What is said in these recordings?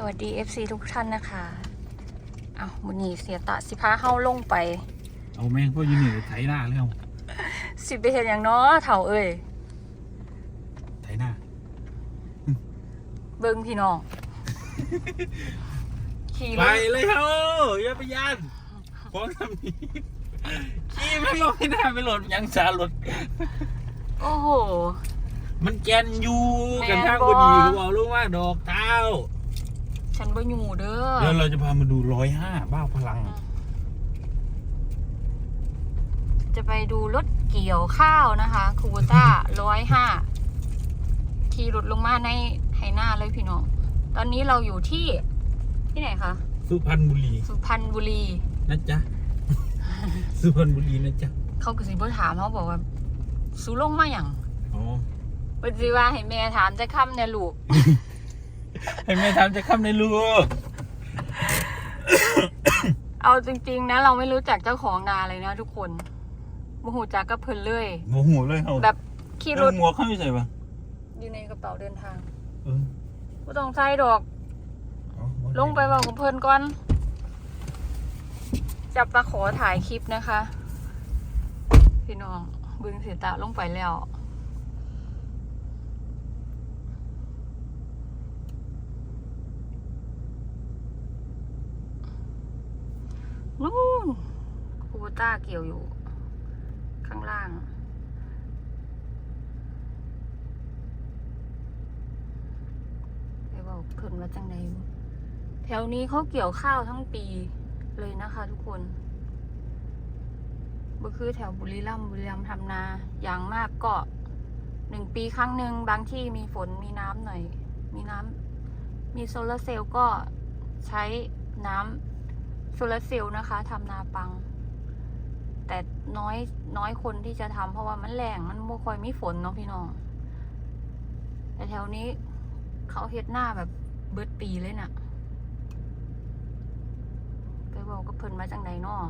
สวัสดี FC ทุกท่านนะคะเอาวมือนีเสียตะสิพาเฮาลงไป เอาแม่งพวกยูนี่ไถหน้าแล้วสิไปเห็นอย่างเนาะเถ่าเอ้ยไถหน้า เบิ่งพี่น้อง ขี่รไปถเลยครับอย่าไปยันฟ้องทำนี้ขี่ไม่ลงให้หน้าไปโหลดยังสาหลด โอ้โห มันแกนอยู่แม่นกันทางบ่บดีกูบอกลูกว่าดอกเท้า ฉันบ่อยู่เด้อเดี๋ยวเราจะพามาดูร้อยห้าบ้าพลัง จะไปดูรถเกี่ยวข้าวนะคะคูต้าร้อยห้าขี่รถลงมาในไหหน้าเลยพี่น้อง ตอนนี้เราอยู่ที่ที่ไหนคะสุพรรณบุรี สุพรรณบุรีนะจ๊ะ สุพรรณบุรีนะจ๊ะ เขาก็สิบ่ถามเขาบอกว่าสูลงมาอย่างอ๋อเปิดสิว่าให้แม่ถามจะคำเนี่ยลูก ให้แม่ทำจะข้ามในลูกเอาจริง ๆ นะ เราไม่รู้จักเจ้าของนาเลยนะทุกคนโมโหจักก็เพิ่นเลยโมโหเลยเขาแบบขี่รเรื่อถงหมวกเขาไม่ใส่ปะอยู่ในกระเป๋าเดินทางเออก็ต้องใส่ดอก เอาบ่ลงไปบอกกับเพิ่นก่อนจะมาขอถ่ายคลิปนะคะ พี่น้องบึงเสียตาลงไปแล้ว นู่นคูโบ ต้าเกี่ยวอยู่ ข้างล่าง ไปบอกเพิ่นว่าจังไดแถวนี้เขาเกี่ยวข้าวทั้งปีเลยนะคะทุกคนบ่คือแถวบุรีรัมย์บุรีรัมย์ทำนา อย่างมากก็หนึ่งปีครั้งหนึ่งบางที่มีฝนมีน้ำหน่อย มีน้ำมีโซลาร์เซลล์ก็ใช้น้ำโซลาร์เซลล์นะคะทำนาปัง แต่น้อยน้อยคนที่จะทำเพราะว่ามันแรงมันไม่ค่อยมีฝนเนาะพี่น้อง แต่แถวนี้เขาเฮ็ดหน้าแบบเบิดปีเลยน่ะ ไปบอกกับเพิ่นมาจังใดนาะ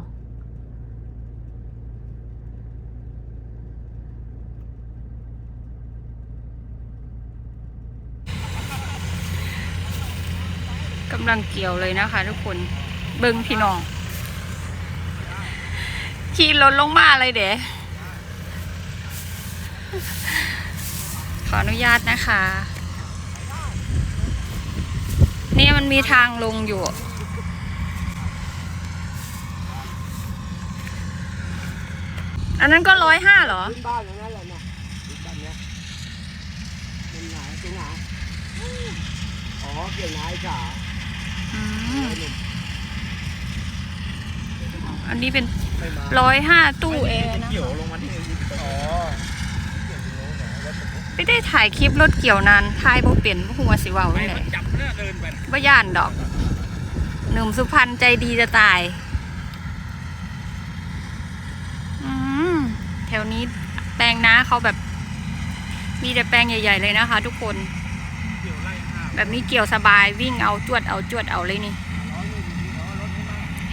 กำลังเกี่ยวเลยนะคะทุกคน เบิ่งพี่น้อง ขี่รถลงมาเลยเด๋ขออนุญาตนะคะ นี่มันมีทางลงอยู่ อันนั้นก็ร้อยห้าเหรอขึ้นบ้านอย่างนั้นแหละนะดูกันเนี่ยมันหนาตรงไหนอ๋อเกี่ยวหนาไอ้ขาอืมไอ้หนุ่มอันนี้เป็นไม่มาร้อยห้าตู้แอร์นะเกี่ยวลงมาที่อ๋อไม่ได้ถ่ายคลิปรถเกี่ยวนานถ่ายบ่เปลี่ยนบ่หัวาสิเว้าไม่เลยมันจับเนี่ยเดินไปบ่ย่านดอก หนุ่มสุพรรณใจดีจะตายอืมแถวนี้แปลงนาเขาแบบ มีแต่แปลงใหญ่ ๆ เลยนะคะ ทุกคนเกี่ยวไล่ห้าแบบนี้เกี่ยวสบายวิ่งเอาจวดเอาจวดเอาเลยนี่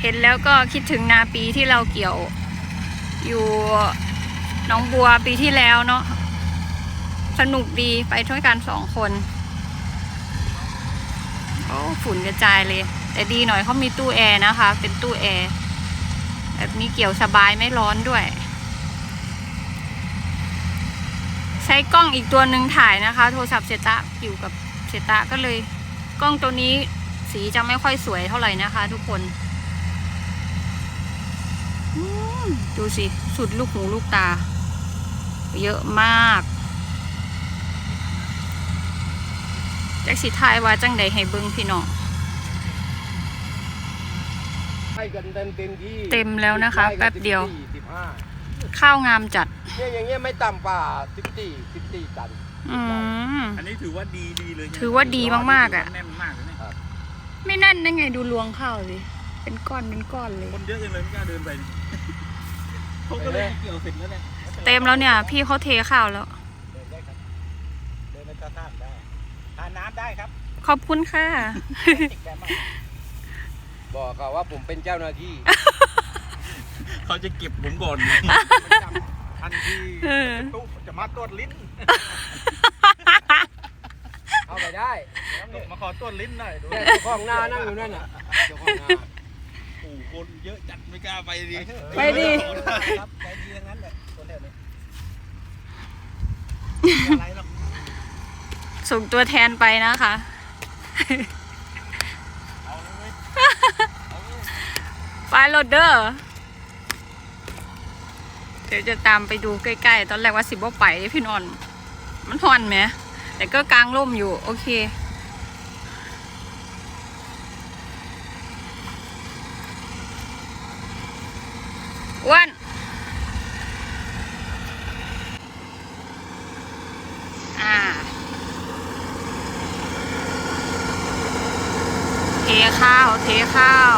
เห็นแล้วก็คิดถึงนาปีที่เราเกี่ยว อยู่น้องบัวปีที่แล้วเนาะสนุกดีไปด้วยกันสองคนโอ้ฝุ่นกระจายเลย แต่ดีหน่อยเขามีตู้แอร์นะคะ เป็นตู้แอร์แบบนี้เกี่ยวสบายไม่ร้อนด้วย ใช้กล้องอีกตัวหนึ่งถ่ายนะคะ โทรศัพท์เซตะอยู่กับเซตะก็เลย กล้องตัวนี้สีจะไม่ค่อยสวยเท่าไหร่นะคะ ทุกคน ดูสิ สุดลูกหูลูกตา เยอะมากแจ็คสิทายว่าจังใดให้เบิ้งพี่น้องให้กันเต็มเต็มที่เต็มแล้วนะคะสิไร่แป๊บเดียวสิบสี่สิบห้าข้าวงามจัดเนี่ยอย่างเงี้ยไม่ต่ำกว่าสิบสี่สิบสี่ตันอืมอันนี้ถือว่าดีดีเลย ถือว่าดีมากๆอะแน่นมากเลยเนี่ยไม่นั่นได้ไงดูรวงข้าวสิ เป็นก้อนเป็นก้อนเลย คนเยอะจังเลยไม่กล้าเดินไปเขาก็เลยเกี่ยวเสร็จแล้วเนี่ยเต็มแล้วเนี่ย พี่เขาเทข้าวแล้ว เดินได้ครับ เดินไปตาท่านได้ทานน้ำได้ครับขอบคุณค่ะบอกเขาว่าผมเป็นเจ้าหน้าที่ เขาจะเก็บผมก่อน ทันทีเออตุ๊จะมาตรวจลิ้นเอาไปไม่ได้ มาขอต้นลิ้นหน่อยดูเนี่ยเจ้าของนานั่งอยู่นั่นน่ะ เจ้าของนา โอ้โหคนเยอะจัดไม่กล้าไปดิไปดิ ครับไปดีทั้งนั้นแหละตัวเนี้ยนี่อะไรหรอกส่งตัวแทนไปนะคะ เอาเลยเว้ยไปโรดเดอร์เดี๋ยวจะตามไปดูใกล้ๆ ตอนแรกว่าสิบว่าไปพี่นอน มันทอนไหม แต่ก็กลางร่มอยู่ โอเค อ้วนอ่าเทข้าว เทข้าว